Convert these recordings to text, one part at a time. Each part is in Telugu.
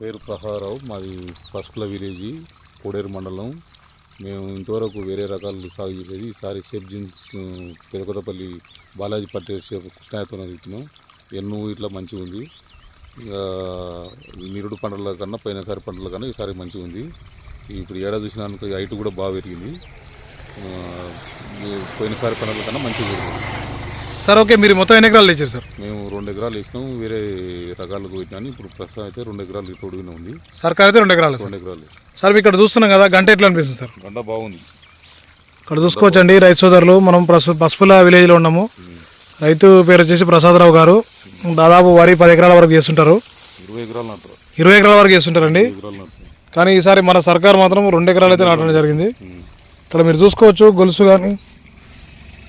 పేరు ప్రసాదరావు మాది పసుపుల విలేజ్ కోడేరు మండలం. మేము ఇంతవరకు వేరే రకాలు సాగు చేసేది ఈసారి సేఫ్ జీన్స్ పెదకొత్తపల్లి బాలాజీ పట్టే కృష్ణాయతో ఇచ్చినాం ఎన్నో ఇట్లా మంచిగా ఉంది. ఇంకా నిరుడు పంటల కన్నా పోయినసారి పంటల కన్నా ఈసారి మంచిగా ఉంది. ఇప్పుడు ఏడాది చూసినాక హైట్ కూడా బాగా పెరిగింది. పోయినసారి పంటల కన్నా మంచిగా పెరిగింది. సార్ ఓకే మీరు మొత్తం ఎన్ని ఎకరాలు తెచ్చారు సార్? మేము రెండు ఎకరాలు వేసినాం వేరే రకాలకు పెట్టినాను. ఇప్పుడు ప్రస్తుతం అయితే రెండు ఎకరాలు తోడుగానే ఉంది. సర్కార్ అయితే రెండు ఎకరాలు రెండు ఎకరాలు. సార్. మీరు ఇక్కడ చూస్తున్నాం కదా గంట ఎట్లా అనిపిస్తుంది సార్? గంట బాగుంది. ఇక్కడ చూసుకోవచ్చండి రైతు సోదరులు. మనం పసుపుల విలేజ్లో ఉన్నాము. రైతు పేరు వచ్చేసి ప్రసాదరావు గారు. దాదాపు వరి పది ఎకరాల వరకు చేస్తుంటారు. ఇరవై ఎకరాలు నాటారు. ఇరవై ఎకరాల వరకు చేస్తుంటారండి. కానీ ఈసారి మన సర్కార్ మాత్రం రెండు ఎకరాలు అయితే నాటడం జరిగింది. ఇక్కడ మీరు చూసుకోవచ్చు గొలుసు కానీ.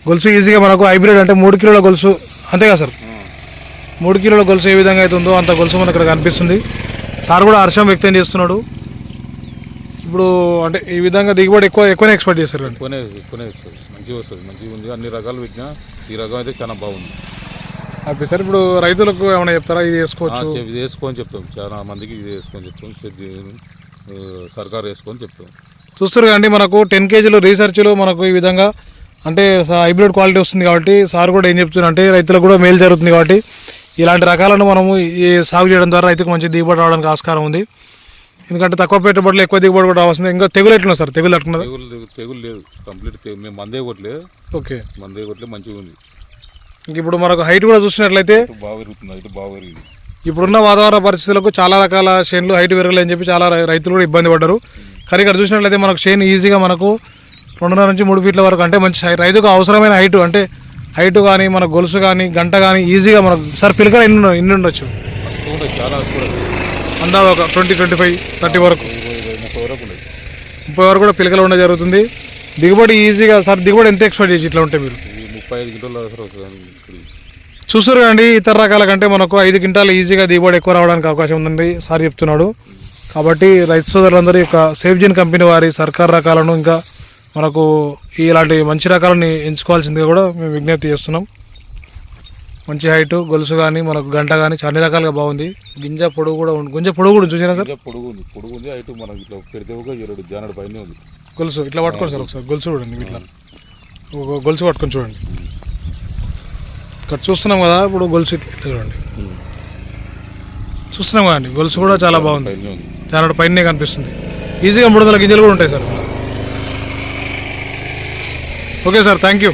గొలుసు ఈజీగా మనకు హైబ్రిడ్ అంటే మూడు కిలోల గొలుసు. అంతేగా సార్? ఆ, మూడు కిలోల గొలుసు ఏ విధంగా అయితే ఉందో అంత గొలుసు మనకు ఇక్కడ కనిపిస్తుంది. సార్ కూడా హర్షం వ్యక్తం చేస్తున్నాడు. ఇప్పుడు అంటే ఈ విధంగా దిగుబడి ఎక్కువ ఎక్కువనే ఎక్స్పెక్ట్ చేస్తారు ఎక్కువనే ఎక్కువనే వస్తుంది మంచిగా వస్తుంది మంచిగా ఉంది. అన్ని రకాలు పెట్టినా ఈ రకం అయితే చాలా బాగుంది. హ్యాపీ సార్ ఇప్పుడు రైతులకు ఏమైనా చెప్తారా? ఇది వేసుకోవచ్చు. ఇది వేసుకొని చెప్తాం. చాలా మందికి ఇది వేసుకొని చెప్తాం. సర్కారు వేసుకొని చెప్తాం. చూస్తారు కదండి మనకు టెన్ కేజీలు రీసెర్చ్లో మనకు ఈ విధంగా అంటే హైబ్రిడ్ క్వాలిటీ వస్తుంది కాబట్టి సార్ కూడా ఏం చెప్తున్నారు అంటే రైతులకు కూడా మేలు జరుగుతుంది కాబట్టి ఇలాంటి రకాలను మనము ఈ సాగు చేయడం ద్వారా రైతుకు మంచి దిగుబడి రావడానికి ఆస్కారం ఉంది. ఎందుకంటే తక్కువ పెట్టుబడులు ఎక్కువ దిగుబడి కూడా రావాల్సింది. ఇంకా తెగులు ఎట్లున్నది సార్? తెగులు ఎట్లున్నది తెగులు లేదు. కంప్లీట్ తెగులు మేము మందే కొట్టలే. ఓకే. మందే కొట్టలే మంచిగా ఉంది. ఇంక ఇప్పుడు మనకు హైట్ కూడా చూసినట్లయితే ఇటు బాగా పెరుగుతుంది ఇటు బాగా పెరిగింది. ఇప్పుడున్న వాతావరణ పరిస్థితులకు చాలా రకాల చేనులు హైట్ పెరగలేని చెప్పి చాలా రైతులు కూడా ఇబ్బంది పడ్డారు. కానీ ఇక్కడ చూసినట్లయితే మనకు చేను ఈజీగా మనకు రెండున్నర నుంచి మూడు ఫీట్ల వరకు అంటే మంచి రైతుకు అవసరమైన హైట్ అంటే హైట్ కానీ మన గొలుసు కానీ గంట కానీ ఈజీగా మనకు సార్ పిలకలు ఎన్ని ఎన్ని ఉండొచ్చు? అందాజ ఒక ట్వంటీ ట్వంటీ ఫైవ్ థర్టీ వరకు. ముప్పై వరకు కూడా పిలకలు ఉండడం జరుగుతుంది. దిగుబడి ఈజీగా సార్ దిగుబడి ఎంత ఎక్స్పెక్ట్ చేసి ఇట్లా ఉంటే మీరు? ముప్పై ఐదు చూస్తారు కదండి ఇతర రకాల కంటే మనకు ఐదు క్వింటాలు ఈజీగా దిగుబడి ఎక్కువ రావడానికి అవకాశం ఉందండి సార్ చెప్తున్నాడు. కాబట్టి రైతు సోదరులందరూ యొక్క సేఫ్జిన్ కంపెనీ వారి సర్కార్ రకాలను ఇంకా మనకు ఇలాంటి మంచి రకాలని ఎంచుకోవాల్సిందిగా కూడా మేము విజ్ఞప్తి చేస్తున్నాం. మంచి హైట్ గొలుసు కానీ మనకు గంట కానీ అన్ని రకాలుగా బాగుంది. గింజ పొడుగు కూడా ఉంది. గింజ పొడుగు కూడా చూసినా సార్? పొడుగు ఉంది పొడుగు ఉంది. అయితే మనం ఇట్లా పెడితే ఒక ఏడు జానడు పైన ఉంది. గొలుసు ఇట్లా పట్టుకోండి సార్ ఒకసారి. గొలుసు చూడండి ఇట్లా. ఒక గొలుసు పట్టుకొని చూడండి. ఇక్కడ చూస్తున్నాం కదా ఇప్పుడు గొలుసు ఇట్లా చూడండి. చూస్తున్నాం కదండి గొలుసు కూడా చాలా బాగుంది. చాలా పైనే కనిపిస్తుంది. ఈజీగా మూడు వందల గింజలు కూడా ఉంటాయి sir. Okay sir thank you